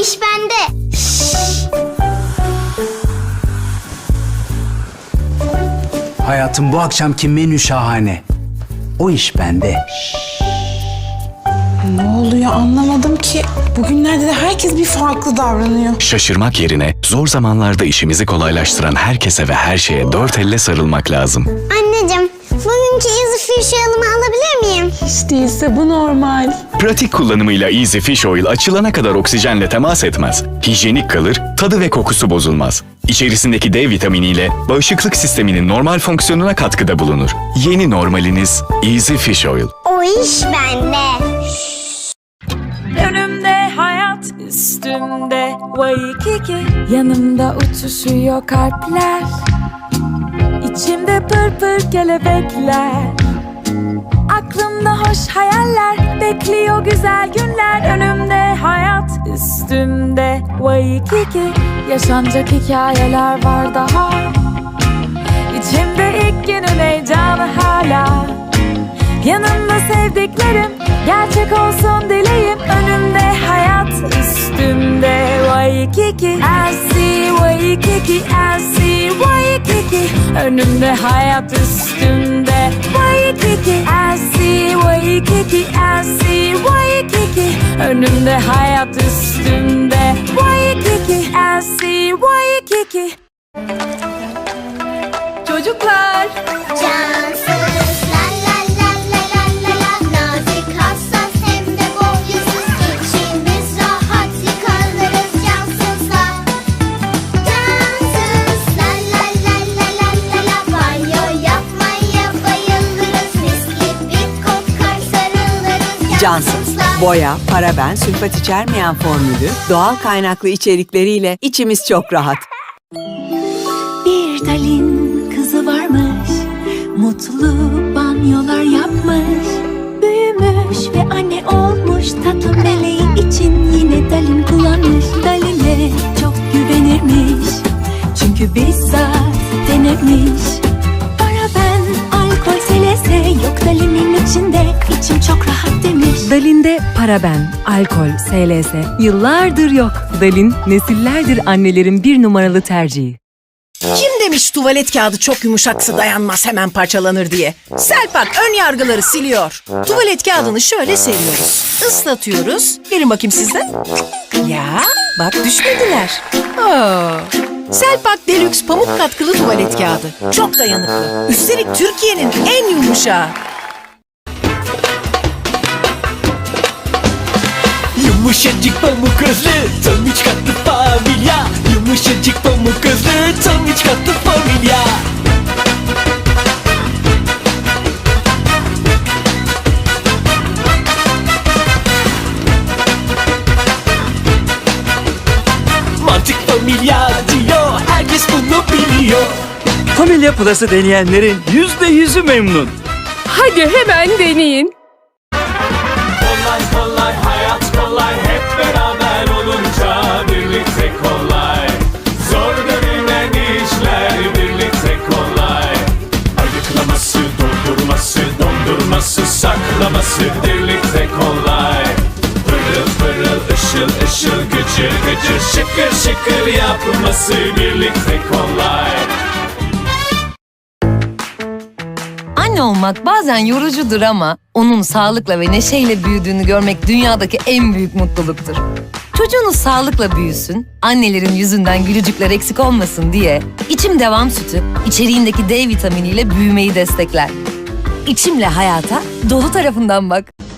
iş bende. Hayatım bu akşamki menü şahane. O iş bende. Ne oluyor anlamadım ki. Bugünlerde de herkes bir farklı davranıyor. Şaşırmak yerine zor zamanlarda işimizi kolaylaştıran herkese ve her şeye dört elle sarılmak lazım. Anneciğim, bugünkü Fish yalımı alabilir miyim? Hiç değilse bu normal. Pratik kullanımıyla Easy Fish Oil açılana kadar oksijenle temas etmez. Hijyenik kalır, tadı ve kokusu bozulmaz. İçerisindeki D vitaminiyle bağışıklık sisteminin normal fonksiyonuna katkıda bulunur. Yeni normaliniz Easy Fish Oil. O iş bende. Önümde hayat üstümde Waikiki Yanımda uçuşuyor kalpler İçimde pır pır kelebekler Aklımda hoş hayaller Bekliyor güzel günler. Önümde hayat üstümde Waikiki Yaşanacak hikayeler var daha. İçimde ilk günün heyecanı hala. Yanımda sevdiklerim gerçek olsun dileğim. Önümde hayat üstümde Waikiki I see Waikiki I see Waikiki Önümde hayat üstümde Waikiki I see Waikiki I see Waikiki Önümde hayat üstümde Waikiki I see Waikiki Çocuklar Cansız. Boya, paraben, sülfat içermeyen formülü, doğal kaynaklı içerikleriyle içimiz çok rahat. Bir dalin kızı varmış Mutlu banyolar yapmış Büyümüş ve anne olmuş Tatlı meleği için yine dalin kullanmış Dalinde paraben, alkol, SLS yıllardır yok. Dalin nesillerdir annelerin bir numaralı tercihi. Kim demiş tuvalet kağıdı çok yumuşaksa dayanmaz hemen parçalanır diye? Selpak ön yargıları siliyor. Tuvalet kağıdını şöyle seriyoruz. Islatıyoruz. Verin bakayım sizden. Ya bak düşmediler. Aa. Selpak Deluxe pamuk katkılı tuvalet kağıdı. Çok dayanıklı. Üstelik Türkiye'nin en yumuşağı. Yumuşacık pamuk gözlü tam üç katlı familya Yumuşacık pamuk gözlü tam üç katlı familya Mantık familya diyor herkes bunu biliyor Familya Plus'ı deneyenlerin yüzde yüzü memnun. Hadi hemen deneyin. Işıl gıcır gıcır şıkır şıkır yapması birlikte kolay Anne olmak bazen yorucudur ama onun sağlıkla ve neşeyle büyüdüğünü görmek dünyadaki en büyük mutluluktur. Çocuğunuz sağlıkla büyüsün, annelerin yüzünden gülücükler eksik olmasın diye İçim Devam Sütü içeriğindeki D vitaminiyle büyümeyi destekler. İçimle hayata dolu tarafından bak.